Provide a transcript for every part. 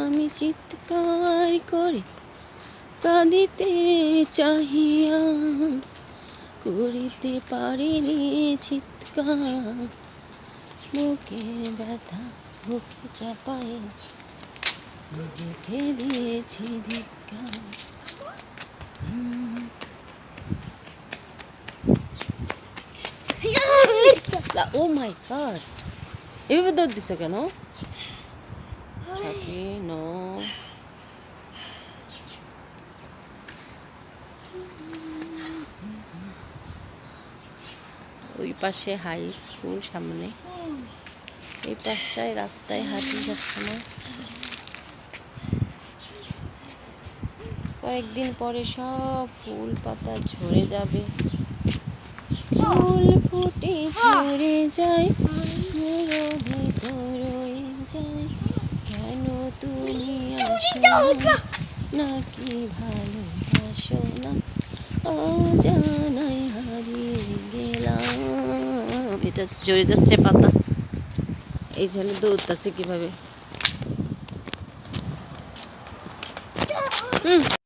আমি চিৎকার করে কাঁদিতে চাহিয়া করিতে পারিনি চিৎকার বুকে ব্যথা, বুকে চাপায় নিজেকে দিয়েছি ধিক্কার হুম। ও মাই গড, এভাবে দৌড় দিছো কেন সাথী ন ওই পাশে হাই স্কুল সামনে। এই পাশটায় রাস্তায় হাঁটি সবসময়। কয়েকদিন পরে সব ফুল পাতা ঝরে যাবে। ফুল ফুটে ঝরে যায় যায়। কেন তুমি আসো? নাকি ভালোবাসো না? অজানায় হারিয়ে গেলাম। এটা চড়ে যাচ্ছে পাতা। এই ছেলে দৌড়তেছে কীভাবে? হুম।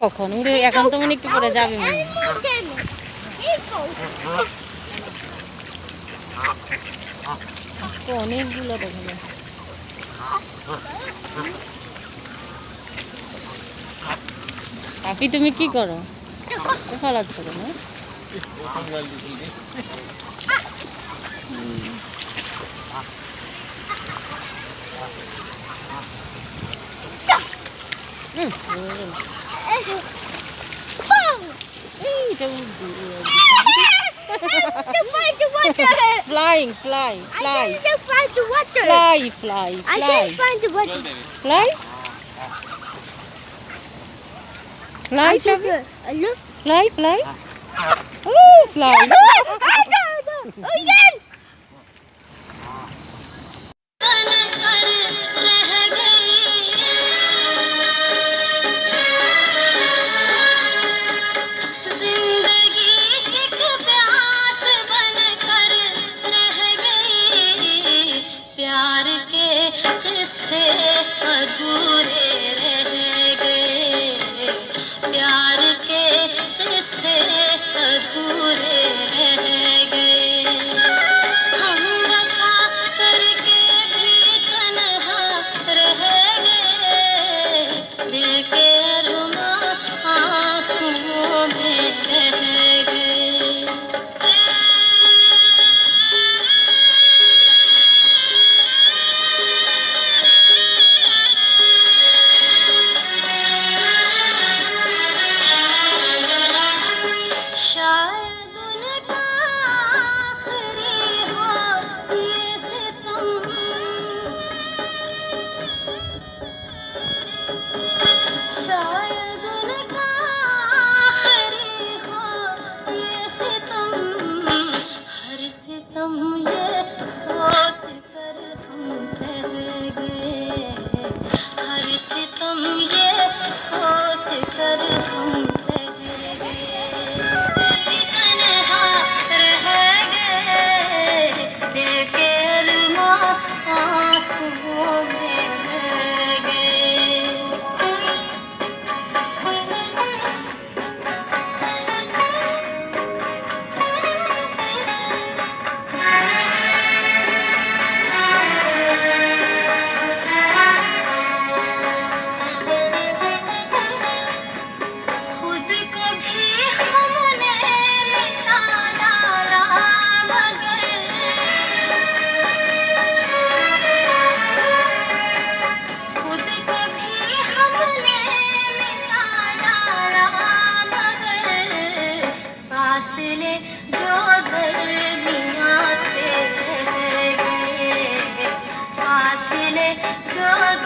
কখন? উড়ে এখন তো একটু পরে যাবে অনেকগুলো তুমি কি করো? ফলাচ্ছ কেন? হুম। flying, fly, fly. I just find the water. Fly, fly, fly. I just find the water. Fly? Fly, Fly, fly. Oh, fly.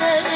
the